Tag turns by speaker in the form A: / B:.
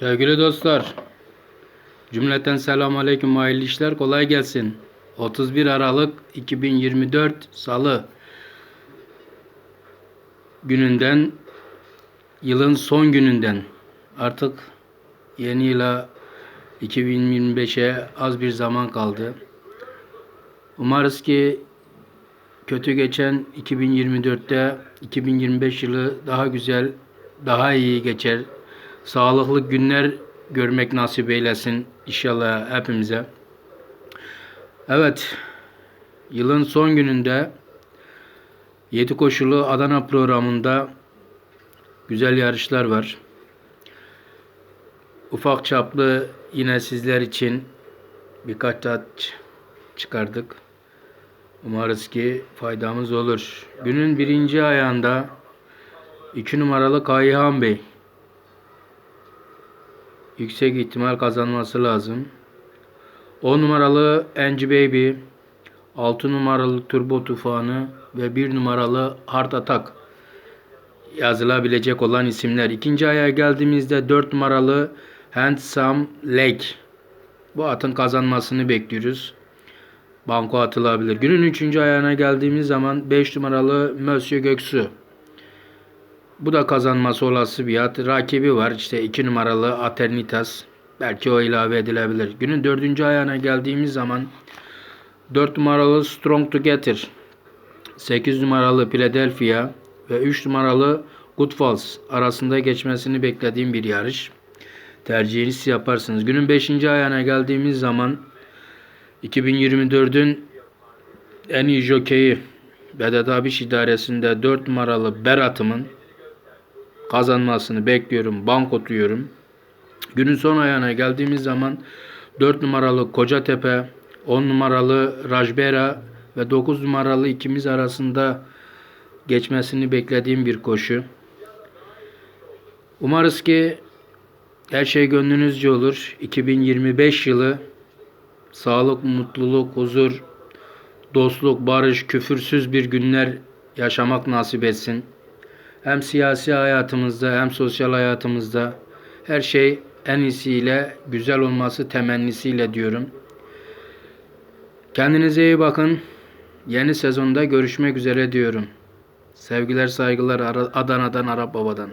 A: Sevgili dostlar, cümleten selamun aleyküm, hayırlı işler, kolay gelsin. 31 Aralık 2024 Salı gününden, yılın son gününden artık yeni yıla 2025'e az bir zaman kaldı. Umarız ki kötü geçen 2024'te 2025 yılı daha güzel, daha iyi geçer. Sağlıklı günler görmek nasip eylesin inşallah hepimize. Evet, yılın son gününde 7 koşulu Adana programında güzel yarışlar var. Ufak çaplı yine sizler için birkaç tat çıkardık. Umarız ki faydamız olur. Günün birinci ayağında 2 numaralı Kayhan Bey. Yüksek ihtimal kazanması lazım. 10 numaralı Enci Baby. 6 numaralı Turbo Tufanı ve 1 numaralı Heart Attack yazılabilecek olan isimler. İkinci aya geldiğimizde 4 numaralı Handsome Lake. Bu atın kazanmasını bekliyoruz banko atılabilir. Günün 3. ayağına geldiğimiz zaman 5 numaralı Monsieur Göksu. Bu da kazanması olası bir at. Rakibi var işte 2 numaralı Aternitas. Belki o ilave edilebilir. Günün 4. ayağına geldiğimiz zaman 4 numaralı Strong Together. 8 numaralı Philadelphia ve 3 numaralı Good Falls arasında geçmesini beklediğim bir yarış. Tercihinizi yaparsınız. Günün 5. ayağına geldiğimiz zaman 2024'ün en iyi jokeyi Vedat Abiş idaresinde 4 numaralı Berat'ımın kazanmasını bekliyorum. Banko tutuyorum. Günün son ayağına geldiğimiz zaman 4 numaralı Kocatepe, 10 numaralı Rajbera ve 9 numaralı ikimiz arasında geçmesini beklediğim bir koşu. Umarız ki her şey gönlünüzce olur. 2025 yılı sağlık, mutluluk, huzur, dostluk, barış, küfürsüz bir günler yaşamak nasip etsin. Hem siyasi hayatımızda hem sosyal hayatımızda her şey en iyisiyle güzel olması temennisiyle diyorum. Kendinize iyi bakın. Yeni sezonda görüşmek üzere diyorum. Sevgiler saygılar Adana'dan Arap Baba'dan.